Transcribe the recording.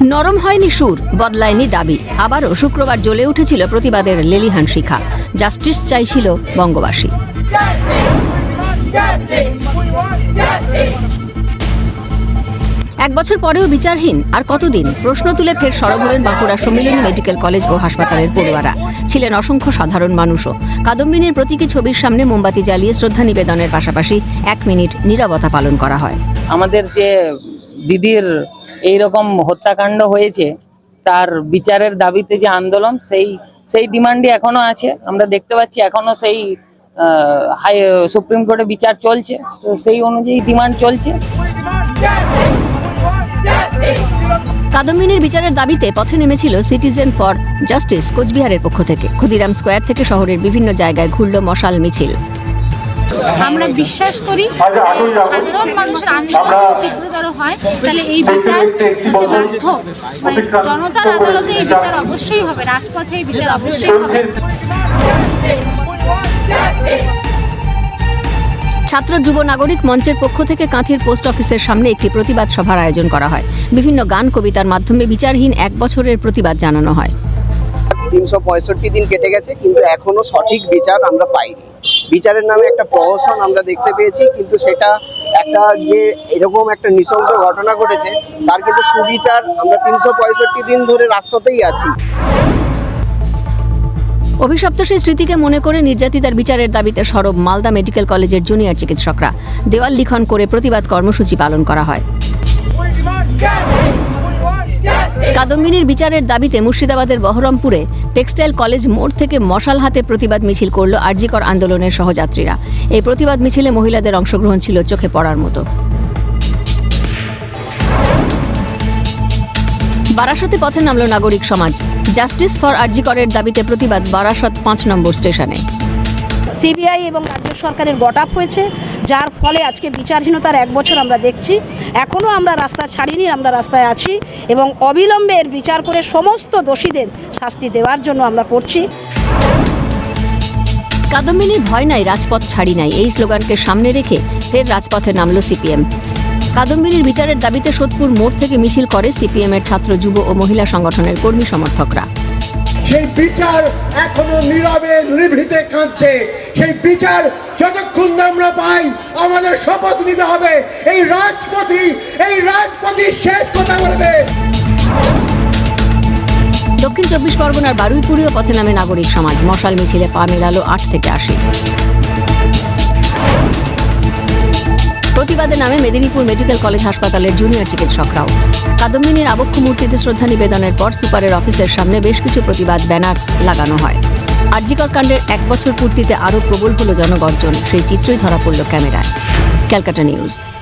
নরম হয়নি সুর, বদলায়নি দাবি। আবারও শুক্রবার জ্বলে উঠেছিল প্রতিবাদের লেলিহান শিখা। জাস্টিস চাইছিল বঙ্গবাসী। এক বছর পরেও বিচারহীন, আর কতদিন? প্রশ্ন তুলে ফের সরব হলেন বাঁকুড়া সম্মিলনী মেডিকেল কলেজ ও হাসপাতালের পড়ুয়ারা। ছিলেন অসংখ্য সাধারণ মানুষও। কাদম্বিনীর প্রতীকী ছবির সামনে মোমবাতি জ্বালিয়ে শ্রদ্ধা নিবেদনের পাশাপাশি এক মিনিট নীরবতা পালন করা হয়। আমাদের যে দিদির এই রকম হত্যাকাণ্ড হয়েছে, তার বিচারের দাবিতে যে আন্দোলন, সেই সেই ডিমান্ডই এখনও আছে। আমরা দেখতে পাচ্ছি এখনও সেই হাই, সুপ্রিম কোর্টে বিচার চলছে। তো সেই অনুযায়ী ডিমান্ড চলছে। কাদম্বিনীর বিচারের দাবিতে পথে নেমেছিল সিটিজেন ফর জাস্টিস কোচবিহারের পক্ষ থেকে। ক্ষুদিরাম স্কোয়ার থেকে শহরের বিভিন্ন জায়গায় ঘুরল মশাল মিছিল। আমরা বিশ্বাস করি সাধারণ মানুষের আন্দোলন তীব্রতর হয় তাহলে এই বিচার হতে বাধ্য মানে জনতার আদালতে এই বিচার অবশ্যই হবে রাজপথে এই বিচার অবশ্যই হবে। ছাত্র যুব নাগরিক মঞ্চের পক্ষ থেকে কাঁথির পোস্ট অফিসের সামনে একটি প্রতিবাদ সভার আয়োজন করা হয়। বিভিন্ন গান কবিতার মাধ্যমে বিচারহীন এক বছরের প্রতিবাদ জানানো হয়। তিনশো পঁয়ষট্টি দিন কেটে গেছে কিন্তু এখনও সঠিক বিচার আমরা পাইনি। বিচারের নামে একটা প্রহসন আমরা দেখতে পেয়েছি, কিন্তু সেটা একটা যে এরকম একটা নৃশংস ঘটনা ঘটেছে, তার কিন্তু সুবিচার আমরা তিনশো পঁয়ষট্টি দিন ধরে রাস্তাতেই আছি। অভিশপ্ত সেই স্মৃতিকে মনে করে নির্যাতিতার বিচারের দাবিতে সরব মালদা মেডিকেল কলেজের জুনিয়র চিকিৎসকরা। দেওয়াল লিখন করে প্রতিবাদ কর্মসূচি পালন করা হয়। কাদম্বিনীর বিচারের দাবিতে মুর্শিদাবাদের বহরমপুরে টেক্সটাইল কলেজ মোড় থেকে মশাল হাতে প্রতিবাদ মিছিল করল আরজিকর আন্দোলনের সহযাত্রীরা। এই প্রতিবাদ মিছিলে মহিলাদের অংশগ্রহণ ছিল চোখে পড়ার মতো। বারাসতে পথে নামল নাগরিক সমাজ। জাস্টিস ফর আরজিকরের দাবিতে প্রতিবাদ বারাসত পাঁচ নম্বর স্টেশনে। সিবিআই এবং রাজ্য সরকারের গট হয়েছে, যার ফলে আজকে বিচারহীনতার এক বছর আমরা দেখছি। এখনও আমরা রাস্তা ছাড়িনি, আমরা রাস্তায় আছি এবং অবিলম্বে এর বিচার করে সমস্ত দোষীদের শাস্তি দেওয়ার জন্য আমরা করছি। কাদম্বিনীর ভয় নাই, রাজপথ ছাড়ি নাই, এই স্লোগানকে সামনে রেখে ফের রাজপথে নামল সিপিএম। কাদম্বিনীর বিচারের দাবিতে সোদপুর মোড় থেকে মিছিল করে সিপিএম এর ছাত্র, যুব ও মহিলা সংগঠনের কর্মী সমর্থকরা। সেই বিচার এখনও নীরবে, নিভৃতে কাঁদছে। সেই বিচার যতক্ষণ আমরা পাই, আমাদের শপথ নিতে হবে। এই রাজপথই এই রাজপথই শেষ কথা বলবে। দক্ষিণ চব্বিশ পরগনার বারুইপুরীয় পথে নামে নাগরিক সমাজ। মশাল মিছিলে পা মেলালো আট থেকে আশি। প্রতিবাদে নামে মেদিনীপুর মেডিকেল কলেজ হাসপাতালের জুনিয়র চিকিৎসকরাও। কাদম্বিনীর আবক্ষ মূর্তিতে শ্রদ্ধা নিবেদনের পর সুপারের অফিসের সামনে বেশ কিছু প্রতিবাদ ব্যানার লাগানো হয়। আরজিকর কাণ্ডের এক বছর পূর্তিতে আরও প্রবল হল জনগর্জন, সেই চিত্রই ধরা পড়ল ক্যামেরায়। Calcutta News.